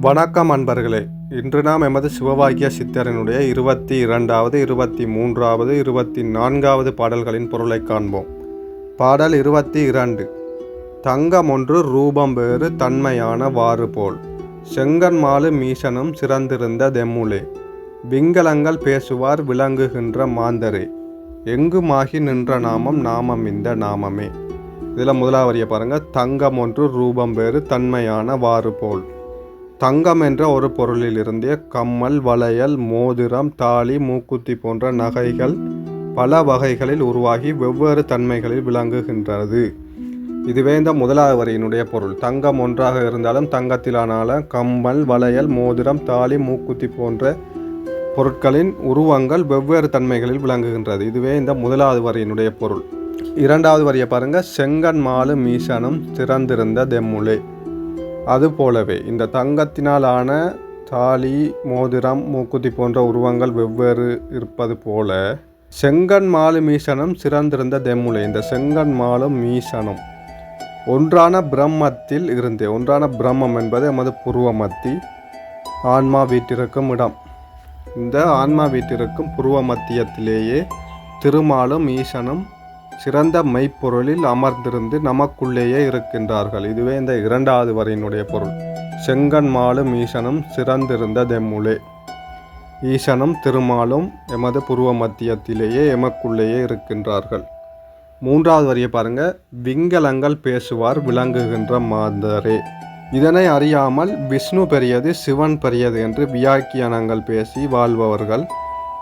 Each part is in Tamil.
வணக்கம் அன்பர்களே. இன்று நாம் எமது சிவவாக்கிய சித்தரனுடைய இருபத்தி இரண்டாவது இருபத்தி மூன்றாவது இருபத்தி நான்காவது பாடல்களின் பொருளை காண்போம். பாடல் இருபத்தி இரண்டு. தங்கம் ஒன்று ரூபம் வேறு தன்மையான வாறு போல். செங்கன்மாலு மீசனும் சிறந்திருந்த தெம்முலே. விங்கலங்கள் பேசுவார் விளங்குகின்ற மாந்தரே. எங்குமாகி நின்ற நாமம் நாமம் இந்த நாமமே. இதில் முதலாவது பாருங்கள் தங்கம் ஒன்று ரூபம் வேறு தன்மையான வாறு போல். தங்கம் என்ற ஒரு பொருளிலிருந்தே கம்மல் வளையல் மோதிரம் தாலி மூக்குத்தி போன்ற நகைகள் பல வகைகளில் உருவாகி வெவ்வேறு தன்மைகளில் விளங்குகின்றது. இதுவே இந்த முதலாவது வரியினுடைய பொருள். தங்கம் ஒன்றாக இருந்தாலும் தங்கத்திலான கம்மல் வளையல் மோதிரம் தாலி மூக்குத்தி போன்ற பொருட்களின் உருவங்கள் வெவ்வேறு தன்மைகளில் விளங்குகின்றது. இதுவே இந்த முதலாவது வரியினுடைய பொருள். இரண்டாவது வரியை பாருங்க. செங்கன் மாலு மீசனும் திறந்திருந்த தெம்முலே. அதுபோலவே இந்த தங்கத்தினாலான தாலி மோதிரம் மூக்குத்தி போன்ற உருவங்கள் வெவ்வேறு இருப்பது போல செங்கன் மாலு மீசனும் சிறந்திருந்த தெம்முலை. இந்த செங்கன் மாலும் மீசனும் ஒன்றான பிரம்மத்தில் இருந்தே. ஒன்றான பிரம்மம் என்பது எமது புருவமத்தி ஆன்மா வீட்டிற்கும் இடம். இந்த ஆன்மா வீட்டிற்கும் புருவ மத்தியத்திலேயே திருமாலும் ஈசனும் சிறந்த மெய்ப்பொருளில் அமர்ந்திருந்து நமக்குள்ளேயே இருக்கின்றார்கள். இதுவே இந்த இரண்டாவது வரையினுடைய பொருள். செங்கன் மாலும் ஈசனும் சிறந்திருந்த தெம்முலே. ஈசனும் திருமாலும் எமது புருவ மத்தியத்திலேயே எமக்குள்ளேயே இருக்கின்றார்கள். மூன்றாவது வரியை பாருங்க. விங்கலங்கள் பேசுவார் விளங்குகின்ற மாந்தரே. இதனை அறியாமல் விஷ்ணு பெரியது சிவன் பெரியது என்று வியாக்கியானங்கள் பேசி வாழ்பவர்கள்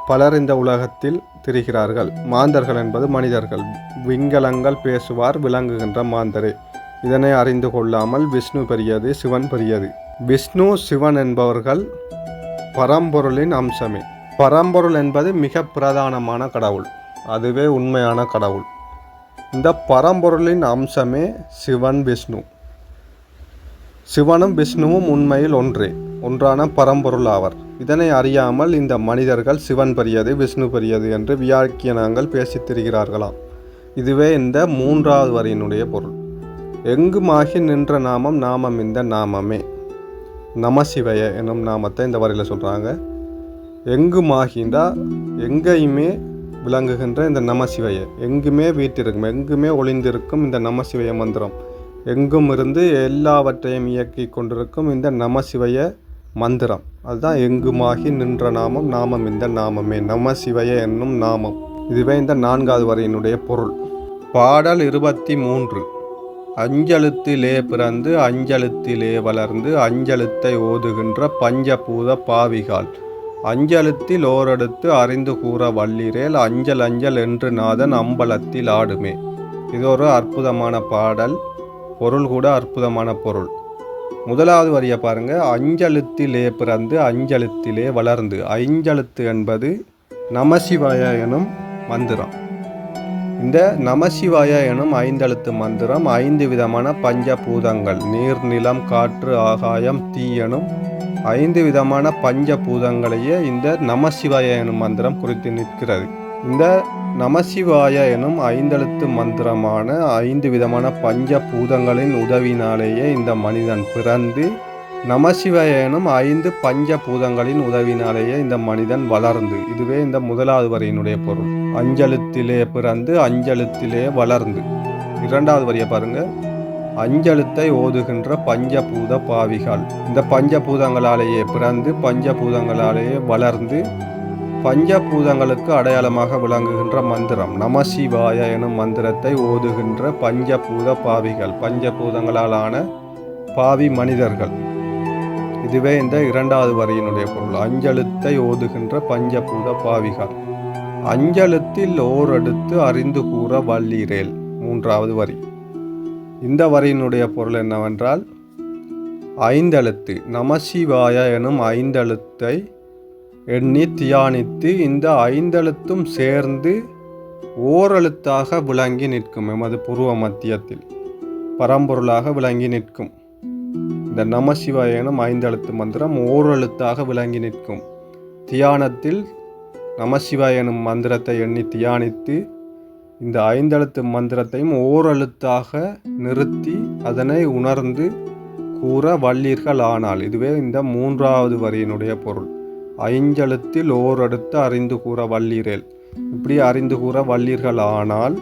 பலர் இந்த உலகத்தில் திரிகிறார்கள். மாந்தர்கள் என்பது மனிதர்கள். விங்கலங்கள் பேசுவார் விளங்குகின்ற மாந்தரே. இதனை அறிந்து கொள்ளாமல் விஷ்ணு பெரியது சிவன் பெரியது. விஷ்ணு சிவன் என்பவர்கள் பரம்பொருளின் அம்சமே. பரம்பொருள் என்பது மிக பிரதானமான கடவுள். அதுவே உண்மையான கடவுள். இந்த பரம்பொருளின் அம்சமே சிவன் விஷ்ணு. சிவனும் விஷ்ணுவும் உண்மையில் ஒன்றே. ஒன்றான பரம்பொருள் ஆவர் இதனை அறியாமல் இந்த மனிதர்கள் சிவன் பெரியது விஷ்ணு பெரியது என்று வியாக்கியனங்கள் பேசித் திரிகிறார்களாம். இதுவே இந்த மூன்றாவது வரியினுடைய பொருள். எங்குமாகி நின்ற நாமம் நாமம் இந்த நாமமே. நமசிவய என்னும் நாமத்தை இந்த வரியில் சொல்கிறாங்க எங்குமாகின்றா எங்கேயுமே விளங்குகின்ற இந்த நமசிவய எங்குமே வீட்டிருக்கும் எங்குமே ஒளிந்திருக்கும் இந்த நமசிவய மந்திரம். எங்கும் இருந்து எல்லாவற்றையும் இயக்கி கொண்டிருக்கும் இந்த நமசிவய மந்திரம். அதுதான் எங்குமாகி நின்ற நாமம் நாமம் இந்த நாமமே. நமசிவய என்னும் நாமம். இதுவே இந்த நான்காவது வரையினுடைய பொருள். பாடல் இருபத்தி மூன்று அஞ்சலுத்திலே பிறந்து அஞ்சலுத்திலே வளர்ந்து அஞ்சலுத்தை ஓதுகின்ற பஞ்சபூத பாவிகால். அஞ்சலுத்தில் ஓரெடுத்து அறிந்து கூற வள்ளிரேல் அஞ்சல் அஞ்சல் என்று நாதன் அம்பலத்தில் ஆடுமே. இது ஒரு அற்புதமான பாடல் பொருள் கூட அற்புதமான பொருள். முதலாவது வரியை பாருங்க. அஞ்சலுத்திலே பிறந்து அஞ்செழுத்திலே வளர்ந்து. ஐஞ்சலுத்து என்பது நமசிவாய எனும் மந்திரம். இந்த நமசிவாய எனும் ஐந்தெழுத்து மந்திரம் ஐந்து விதமான பஞ்சபூதங்கள். நீர் நிலம் காற்று ஆகாயம் தீ எனும் ஐந்து விதமான பஞ்சபூதங்களையே இந்த நமசிவாய எனும் மந்திரம் குறித்து நிற்கிறது. இந்த நமசிவாய எனும் ஐந்தெழுத்து மந்திரமான ஐந்து விதமான பஞ்ச பூதங்களின் உதவினாலேயே இந்த மனிதன் பிறந்து நமசிவாய எனும் ஐந்து பஞ்ச பூதங்களின் உதவினாலேயே இந்த மனிதன் வளர்ந்து. இதுவே இந்த முதலாவது வரியினுடைய பொருள். அஞ்சலுத்திலே பிறந்து அஞ்சலுத்திலே வளர்ந்து. இரண்டாவது வரியை பாருங்க. அஞ்சலுத்தை ஓதுகின்ற பஞ்சபூத பாவிகள். இந்த பஞ்சபூதங்களாலேயே பிறந்து பஞ்சபூதங்களாலேயே வளர்ந்து பஞ்சபூதங்களுக்கு அடையாளமாக விளங்குகின்ற மந்திரம். நமசிவாய எனும் மந்திரத்தை ஓதுகின்ற பஞ்சபூத பாவிகள் பஞ்சபூதங்களாலான பாவி மனிதர்கள். இதுவே இந்த இரண்டாவது வரியினுடைய பொருள். அஞ்சலுத்தை ஓதுகின்ற பஞ்சபூத பாவிகள். அஞ்சலுத்தில் ஓரெடுத்து அறிந்து கூற வல்லீரேல். மூன்றாவது வரி. இந்த வரியினுடைய பொருள் என்னவென்றால் ஐந்தெழுத்து. நமசிவாய எனும் ஐந்தெழுத்தை எண்ணி தியானித்து இந்த ஐந்தெழுத்தும் சேர்ந்து ஓரெழுத்தாக விளங்கி நிற்கும். எமது புருவ மத்தியத்தில் பரம்பொருளாக விளங்கி நிற்கும். இந்த நமசிவாய எனும் ஐந்தெழுத்து மந்திரம் ஓரெழுத்தாக விளங்கி நிற்கும். தியானத்தில் நமசிவாய எனும் மந்திரத்தை எண்ணி தியானித்து இந்த ஐந்தெழுத்து மந்திரத்தையும் ஓரெழுத்தாக நிறுத்தி அதனை உணர்ந்து கூற வல்லீர்கள் ஆனால் இதுவே இந்த மூன்றாவது வரியினுடைய பொருள். ஐஞ்சலத்தில் ஓரடுத்து அறிந்து கூற வல்லீரேல். இப்படி அறிந்து கூற வல்லீர்கள் ஆனால்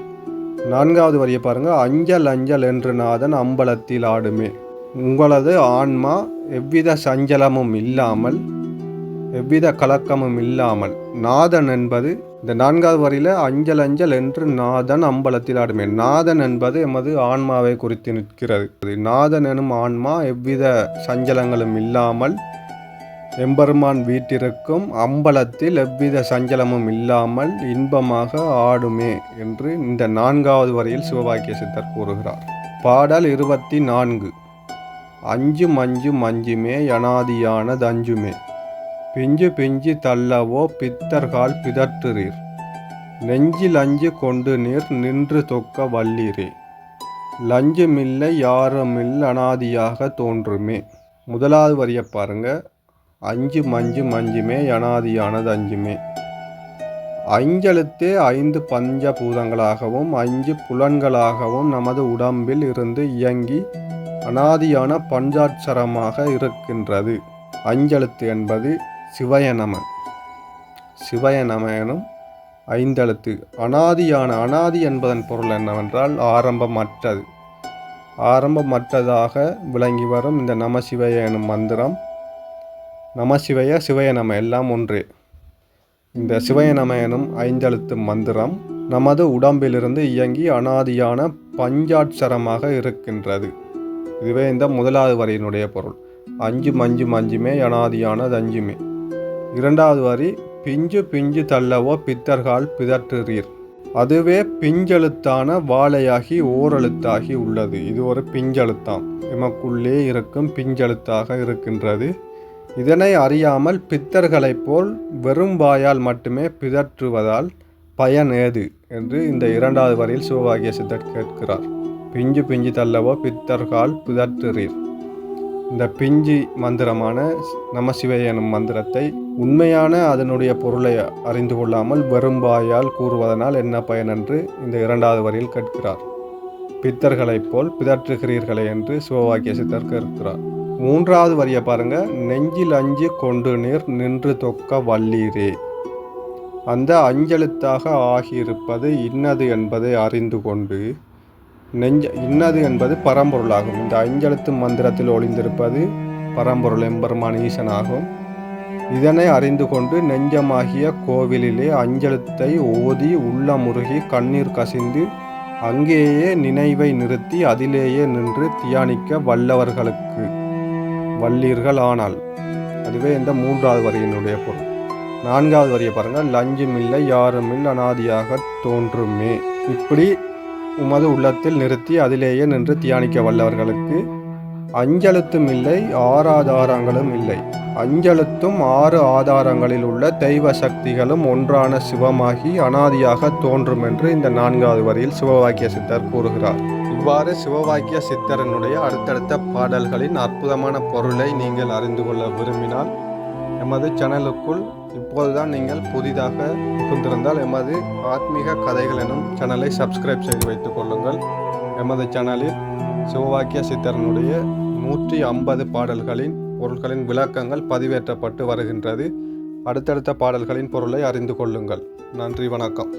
நான்காவது வரியை பாருங்க. அஞ்சல் அஞ்சல் என்று நாதன் அம்பலத்தில் ஆடுமே. உங்களது ஆன்மா எவ்வித சஞ்சலமும் இல்லாமல் எவ்வித கலக்கமும் இல்லாமல் நாதன் என்பது இந்த நான்காவது வரியில் அஞ்சல் அஞ்சல் என்று நாதன் அம்பலத்தில் ஆடுமே. நாதன் என்பது எமது ஆன்மாவை குறித்து நிற்கிறது. நாதன் எனும் ஆன்மா எவ்வித சஞ்சலங்களும் இல்லாமல் எம்பெருமான் வீட்டிற்கும் அம்பலத்தில் எவ்வித சஞ்சலமும் இல்லாமல் இன்பமாக ஆடுமே என்று இந்த நான்காவது வரையில் சிவபாக்கிய சித்தர் கூறுகிறார். பாடல் இருபத்தி நான்கு அஞ்சு மஞ்சு மஞ்சுமே யனாதியான தஞ்சுமே பிஞ்சு பிஞ்சு தள்ளவோ பித்தர்கால் பிதற்றுறீர். நெஞ்சில் அஞ்சு கொண்டு நீர் நின்று தொக்க வல்லீரே. லஞ்சுமில்லை யாருமில் அனாதியாக தோன்றுமே. முதலாவது வரியை பாருங்கள் அஞ்சு மஞ்சு மஞ்சுமே யனாதியானது அஞ்சுமே. ஐஞ்செழுத்தே ஐந்து பஞ்சபூதங்களாகவும் அஞ்சு புலன்களாகவும் நமது உடம்பில் இருந்து இயங்கி அனாதியான பஞ்சாட்சரமாக இருக்கின்றது. அஞ்செழுத்து என்பது சிவயநம சிவயநம எனும் ஐந்தெழுத்து. அனாதியான அனாதி என்பதன் பொருள் என்னவென்றால் ஆரம்பமற்றது. ஆரம்பமற்றதாக விளங்கி வரும் இந்த நமசிவய எனும் மந்திரம். நமசிவய சிவய நம எல்லாம் ஒன்றே. இந்த சிவய நம எனும் ஐந்தெழுத்து மந்திரம் நமது உடம்பிலிருந்து இயங்கி அனாதியான பஞ்சாட்சரமாக இருக்கின்றது. இதுவே இந்த முதலாவது வரியினுடைய பொருள். அஞ்சு மஞ்சு மஞ்சுமே அனாதியானது அஞ்சுமே. இரண்டாவது வரி பிஞ்சு பிஞ்சு தள்ளவோ பித்தர்கால் பிதற்றுறீர். அதுவே பிஞ்செழுத்தான வாழையாகி ஓரெழுத்தாகி உள்ளது. இது ஒரு பிஞ்செழுத்தாம். எமக்குள்ளே இருக்கும் பிஞ்செழுத்தாக இருக்கின்றது. இதனை அறியாமல் பித்தர்களைப் போல் வெறும் வாயால் மட்டுமே பிதற்றுவதால் பயன் ஏது? என்று இந்த இரண்டாவது வரியில் சிவபாகிய சித்தர் கேட்கிறார். பிஞ்சு பிஞ்சு தள்ளவோ பித்தர்கால் பிதற்றுறீர். இந்த பிஞ்சி மந்திரமான நமசிவை எனும் மந்திரத்தை உண்மையான அதனுடைய பொருளை அறிந்து கொள்ளாமல் வெறும் வாயால் கூறுவதனால் என்ன பயன் என்று இந்த இரண்டாவது வரியில் கேட்கிறார். பித்தர்களைப் போல் பிதற்றுகிறீர்களே என்று சிவவாக்கிய சித்தர் கேட்கிறார். மூன்றாவது வரியை பாருங்க. நெஞ்சில் அஞ்சு கொண்டு நீர் நின்று தொக்க வல்லீரே. அந்த அஞ்செழுத்தாக ஆகியிருப்பது இன்னது என்பதை அறிந்து கொண்டு நெஞ்ச இன்னது என்பது பரம்பொருளாகும். இந்த அஞ்செழுத்து மந்திரத்தில் ஒளிந்திருப்பது பரம்பொருள் எம்பெருமான் ஈசனாகும். இதனை அறிந்து கொண்டு நெஞ்சமாகிய கோவிலிலே அஞ்செழுத்தை ஓதி உள்ளமுருகி கண்ணீர் கசிந்து அங்கேயே நினைவை நிறுத்தி அதிலேயே நின்று தியானிக்க வல்லவர்களுக்கு வல்லீர்கள் ஆனால். அதுவே இந்த மூன்றாவது வரியினுடைய பொருள். நான்காவது வரியை பாருங்கள். லஞ்சம் இல்லை யாரும் இல்லை அனாதியாக தோன்றுமே. இப்படி உமது உள்ளத்தில் நிறுத்தி அதிலேயே நின்று தியானிக்க வல்லவர்களுக்கு அஞ்செழுத்தும் இல்லை ஆறாதாரங்களும் இல்லை. அஞ்செழுத்தும் ஆறு ஆதாரங்களில் உள்ள தெய்வ சக்திகளும் ஒன்றான சிவமாகி அனாதியாக தோன்றும் என்று இந்த நான்காவது வரியில் சிவவாக்கிய சித்தர் கூறுகிறார். இவ்வாறு சிவவாக்கிய சித்தரனுடைய அடுத்தடுத்த பாடல்களின் அற்புதமான பொருளை நீங்கள் அறிந்து கொள்ள விரும்பினால் எமது சேனலுக்குள் இப்போதுதான் நீங்கள் புதிதாக புகுந்திருந்தால் எமது ஆத்மீக கதைகள் எனும் சேனலை சப்ஸ்கிரைப் செய்து வைத்துக் கொள்ளுங்கள். எமது சேனலில் சிவவாக்கிய சித்தரனுடைய நூற்றி ஐம்பது பாடல்களின் பொருட்களின் விளக்கங்கள் பதிவேற்றப்பட்டு வருகின்றது. அடுத்தடுத்த பாடல்களின் பொருளை அறிந்து கொள்ளுங்கள். நன்றி வணக்கம்.